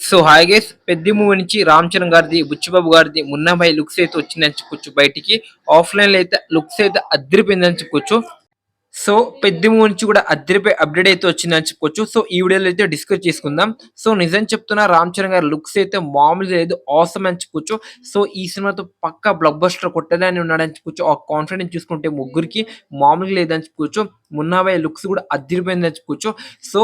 So hi guys పెద్ద movie నుంచి రామ్ చరణ్ గారిది బుచ్చిబాబు గారిది మున్నాబాయి లుక్స్ అయితే వచ్చిందని చెప్పుకోవచ్చు బయటికి. ఆఫ్లైన్లో అయితే లుక్స్ అయితే అద్దరిపోయిందని చెప్పుకోవచ్చు సో పెద్ద మూవీ నుంచి కూడా అద్దరిపై అప్డేట్ అయితే వచ్చిందని చెప్పుకోవచ్చు సో ఈ వీడియోలో అయితే డిస్కస్ చేసుకుందాం. సో నిజం చెప్తున్నా రామ్ చరణ్ గారి లుక్స్ అయితే మామూలుగా లేదు అవసరం అని చెప్పుకోవచ్చు సో ఈ సినిమాతో పక్క బ్లాక్ బస్టర్ కొట్టదని ఉన్నాడని చెప్పుకోవచ్చు ఆ కాన్ఫిడెన్స్ చూసుకుంటే ముగ్గురికి మామూలుగా లేదని చెప్పుకోవచ్చు మున్నాబాయి లుక్స్ కూడా అద్దరిపోయిందని చెప్పుకోవచ్చు సో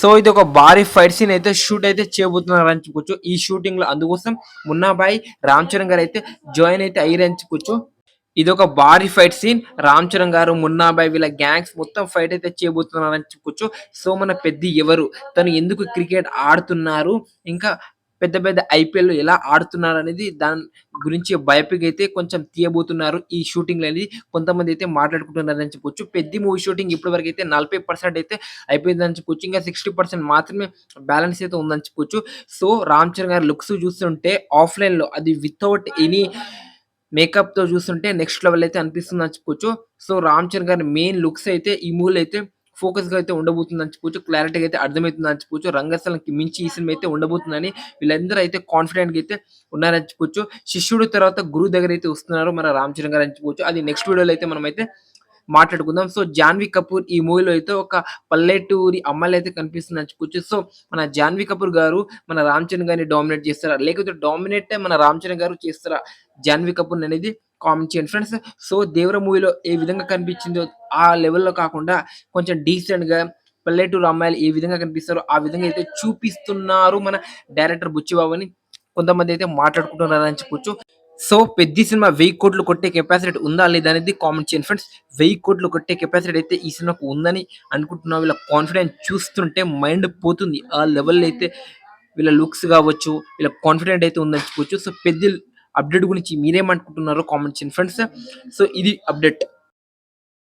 సో ఇది ఒక భారీ ఫైట్ సీన్ అయితే షూట్ అయితే చేయబోతున్నారు అని చెప్పుకోవచ్చు ఈ షూటింగ్లో అందుకోసం మున్నాబాయి రామ్ చరణ్ గారు అయితే జాయిన్ అయితే అయ్యారని చెప్పుకోవచ్చు ఇది ఒక భారీ ఫైట్ సీన్. రామ్ చరణ్ గారు మున్నాబాయి వీళ్ళ గ్యాంగ్స్ మొత్తం ఫైట్ అయితే చేయబోతున్నారు అని చెప్పుకోవచ్చు సో మన పెద్ద ఎవరు? తను ఎందుకు క్రికెట్ ఆడుతున్నారు? ఇంకా పెద్ద పెద్ద ఐపీఎల్ ఎలా ఆడుతున్నారు అనేది దాని గురించి బయోపిక్ అయితే కొంచెం తీయబోతున్నారు ఈ షూటింగ్ అనేది. కొంతమంది అయితే మాట్లాడుకుంటున్నారు అని చెప్పొచ్చు. పెద్ద మూవీ షూటింగ్ ఇప్పటి వరకు అయితే నలభై పర్సెంట్ అయితే అయిపోయిందని చెప్పొచ్చు. ఇంకా సిక్స్టీ పర్సెంట్ మాత్రమే బ్యాలెన్స్ అయితే ఉందని చెప్పొచ్చు. సో రామ్ చరణ్ గారి లుక్స్ చూస్తుంటే ఆఫ్లైన్లో అది వితౌట్ ఎనీ మేకప్తో చూస్తుంటే నెక్స్ట్ లెవెల్ అయితే అనిపిస్తుంది అని చెప్పుకోవచ్చు సో రామ్ చరణ్ గారి మెయిన్ లుక్స్ అయితే ఈ మూవీలో అయితే ఫోకస్గా అయితే ఉండబోతుంది అని చెప్పుకోవచ్చు క్లారిటీగా అయితే అర్థమవుతుంది అని రంగస్థలంకి మించి ఈ సినిమా అయితే ఉండబోతుందని వీళ్ళందరూ అయితే కాన్ఫిడెంట్గా అయితే ఉన్నారని చెప్పొచ్చు. శిష్యుడు తర్వాత గురువు దగ్గర అయితే వస్తున్నారు మన రామ్ చరణ్ గారు అని చెప్పొచ్చు. అది నెక్స్ట్ వీడియోలో అయితే మనం అయితే మాట్లాడుకుందాం. సో జాన్వీ కపూర్ ఈ మూవీలో అయితే ఒక పల్లెటూరి అమ్మాయిలు అయితే కనిపిస్తుంది అని చెప్పొచ్చు. సో మన జాన్వీ కపూర్ గారు మన రామ్ చరణ్ గారిని డామినేట్ చేస్తారా? లేకపోతే డామినేట్ మన రామ్ చరణ్ గారు చేస్తారా జాన్వీ కపూర్ అనేది కామెంట్ చేయండి. ఫ్రెండ్స్ సో దేవర మూవీలో ఏ విధంగా కనిపించిందో ఆ లెవెల్లో కాకుండా కొంచెం డీసెంట్గా పల్లెటూరు అమ్మాయిలు ఏ విధంగా కనిపిస్తారో ఆ విధంగా అయితే చూపిస్తున్నారు మన డైరెక్టర్ బుచ్చిబాబు అని కొంతమంది అయితే మాట్లాడుకుంటున్నారు అని చెప్పొచ్చు. సో పెద్ద సినిమా వెయ్యి కోట్లు కొట్టే కెపాసిటీ ఉందా లేదా అనేది కామెంట్ చేయండి. ఫ్రెండ్స్ వెయ్యి కోట్లు కొట్టే కెపాసిటీ అయితే ఈ సినిమాకు ఉందని అనుకుంటున్నా. వీళ్ళ కాన్ఫిడెన్స్ చూస్తుంటే మైండ్ పోతుంది. ఆ లెవెల్ అయితే వీళ్ళ లుక్స్ కావచ్చు వీళ్ళ కాన్ఫిడెంట్ అయితే ఉందని చెప్పొచ్చు. సో పెద్ద అప్డేట్ గురించి మీరేమనుకుంటున్నారో కామెంట్ చేయండి ఫ్రెండ్స్ సో ఇది అప్డేట్.